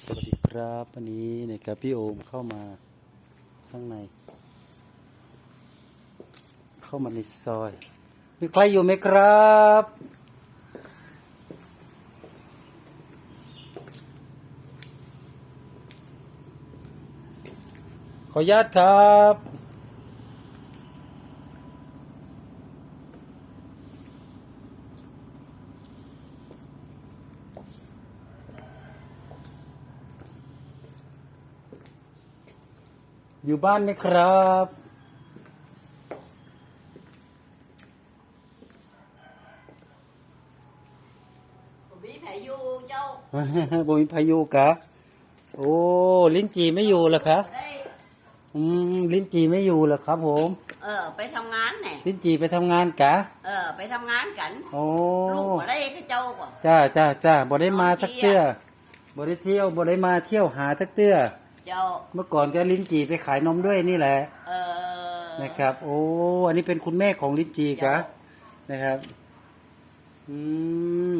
สวัสดีครับวันนี้นะครับพี่โอมเข้ามาข้างใน เข้ามาในซอย มีใครอยู่ไหมครับ ขออนุญาตครับ อยู่บ้านไหมครับ bị thầy vô châu บ่มีพายุกะ โอ้ ลิ้นจีไม่อยู่เหรอคะ ở đây อืมลิ้นจีไม่อยู่เหรอครับ ผม ờ phải thăm ngán nè ลิ้นจีไปทำงานกะ ờ phải thăm ngán cảnh โอ้ ลูก ở đây cái châu của จ้าจ้าจ้าบ่ได้มาน้องสักเที่เตื้อยวบ่ได้เที่ยวบ่ได้มาเที่ยวหาสักเตื้อ châu เมื่อก่อนก็ลิ้นจีไปขายนมด้วยนี่แหละ ờ นะครับ โอ้ อันนี้เป็นคุณแม่ของลิ้นจีกะนะครับ อืม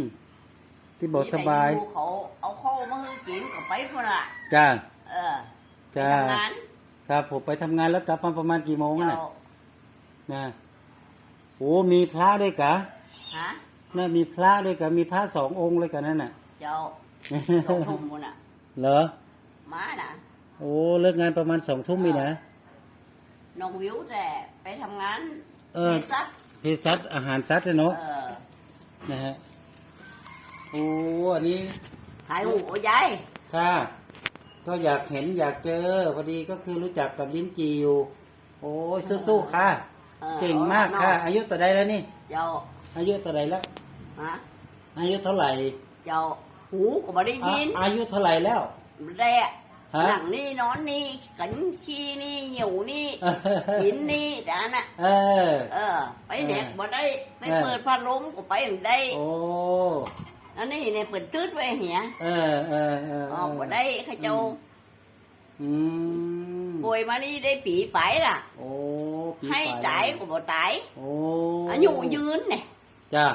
ที่บอก bị ส thầy บาย vô khổ áo khô mới hư chuyện của bấy luôn à จ้า ờ phải จ้า thăm ngán ครับผมไปทำงานแล้วกลับมาประมาณกี่โมงน่ะ châu นะโอ้มีพระด้วยกะ hả น่ามีพระด้วยกะมีพระสององค์เลยกันนั่นน่ะ châu châu thùng luôn à เหรอ má nè โอ้เลิกงานประมาณสองทุ่มมีนะ nông biếu rè phải thăm ngán Ờ. hết sách เภสัชอาหารสัตว์เลยเนาะ ờ นะฮะโอ้อันนี้ thầy ngủ của giấy ค่ะ ก็อยากเห็นอยากเจอพอดีก็คือรู้จักกับลิ้นจีอยู่ โอ้ยสู้ๆค่ะ ờ เก่งมากค่ะอายุต่าใดแล้วนี่ châu อายุต่าใดแล้ว hả อายุเท่าไหร่ châu ngủ của bà đi อะ nhìn อายุเท่าไหร่แล้ว rè Hả? nặng ni nón ni cánh chi ni nhiều ni chín ni đã nè เออ ờ phải Ờ. đẹp vào đây phải Ờ. ปิดพัดลม của phải ở đây โอ้ อันนี้เนี่ยเปิดตืดไว้เหี้ยเออเออเออออกมาได้ข้าเจ้าอืมป่วยมานี่ได้ปีไปล่ะ โอ้ผีให้ฝ่จ่ายก็บ่ตายโอ้อายุยืนเนี่ยจ้า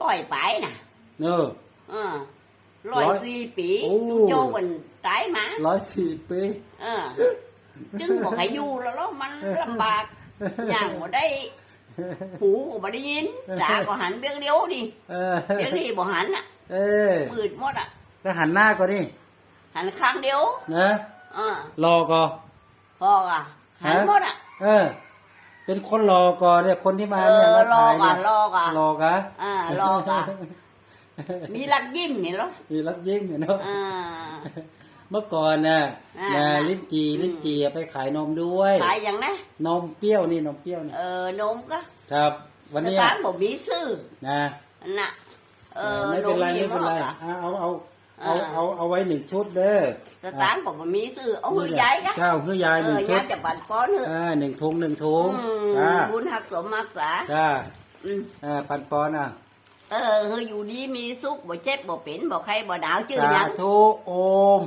ร้อยไปน่ะ เนอะ เออร้อยร้อยสี่ปีโอ้โจวันตายมาร้อยสี่ปีเออ จึงบอกให้อยู่แล้วแล้วมันลำบากอย่างบ่ได้ หูก็บ่ได้ยินตาก็หันเบี้ยงเดียวดิเออเบี้ยงนี่บ่หันอะเออมืดหมดอะ ก็หันหน้าก่อนนี่หันข้างเดียวนะเออรอก่อนพออะหันฮะหมดอะ เออ เป็นคนรอก่อนเนี่ยคนที่มาเอเนี่ยอมารอถ่ายก่เนี่อนยรอก่อนรอกะอ่ารอก่อนมีรักยิ้มนี่เหรอมีรักยิ้มอยู่เนาะอ่า เมื่อก่อนน่ะอ่านะลิ้นจีอืม ลิ้นจีไปขายนมด้วย ขายอย่างนะนมเปรี้ยวนี่นมเปรี้ยวนี่เออนมก็ครับ วันสนี้ตางค์บ่มีซื้อนะน่ะเออไม่นเป็นมไรยี่ไม่เป็นห้อไรอะเอาเอาเอาเอาอ่าเอาเอาไว้หนึ่งชุดเด้อสตางค์ก็บ่มีซื้อเอานี่หือแหละยายก็เจ้าคือยายเอหนึ่งอชุยาดยจะบันป้อนเถอะอ่าหนึ่งถุงหนึ่งถุงอืมจ้าบุญหักสมรักษาจ้าอืมอ่าพันปอนอะเออเฮออยู่ดีมีสุขบ่เจ็บบ่เป็นบ่ใครบ่หนาวชื่อหสายังธุโอม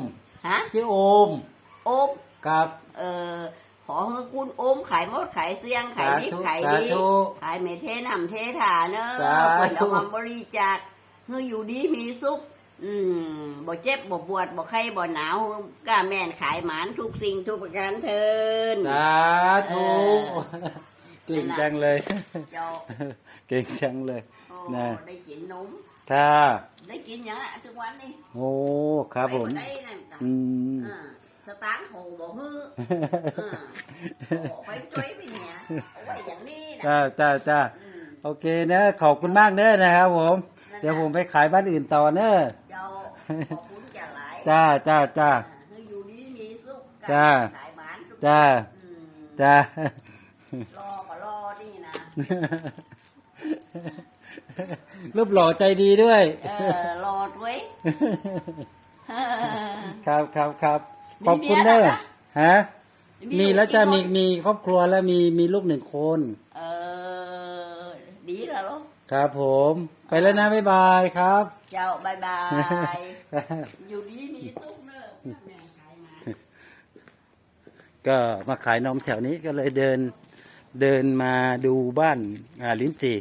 ฮะชื่อโอมโอมกับ เออขอให้คุณโอมขายมดขายเสียงขายดิบสาธุขายสาดีธุขายเมเทนำเทถาเนอะสาธุเพิ่นเอามาบริจาคเฮออยู่ดีมีสุขอืมบ่เจ็บบ่ปวดบ่ไข้บ่หนาวกล้าแม่นขายหมานทุกสิ่งทุกประการเทินสาธุเออเก่งจังเลยเจ้าเก่งจังเลยโอ้นะได้กินนมค่ะ ได้กินหยังอะทุกวันนี่โอ้ครับผม ไปได้นั่นจ้ะอืม เออสตางค์โหบ่ฮือเออโอ้ไปจ้อยไปเนี่ยเอาไว้อย่างนี้นะจ้าจ้าจ้าอืมโอเคนะขอบคุณมากเด้อนะครับผม นั่นน่ะเดี๋ยวผมไปขายบ้านอื่นต่อเนอะเจ้าขอบคุณจ้าหลายจ้าจ้าจ้าเอออยู่ดีมีสุขจ้า ขายหมานทุกจ้าอืมจ้ารอก็รอนี่นะ รูปหล่อใจดีด้วย เออรอดไว้ครับครับครับมีขอบคุณเมียเด้อแล้วนะ ฮะ มีมีลูกแล้วจะกี่คนมีมีครอบครัวแล้วมีมีลูกหนึ่งคน เออ ดีแล้วลูกครับผม ไปแล้วนะบ๊ายบายครับ เจ้าบายบาย อยู่ดีมีสุขเนอะแม่ขายมา ก็มาขายนมแถวนี้ก็เลยเดินเดินมาดูบ้านอ่าลิ้นจี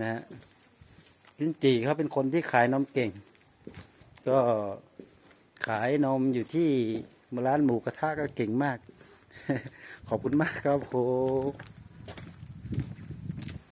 นะฮะลิ้นจีเขาเป็นคนที่ขายนมเก่ง ก็ขายนมอยู่ที่ร้านหมูกระทะก็เก่งมาก ขอบคุณมากครับผม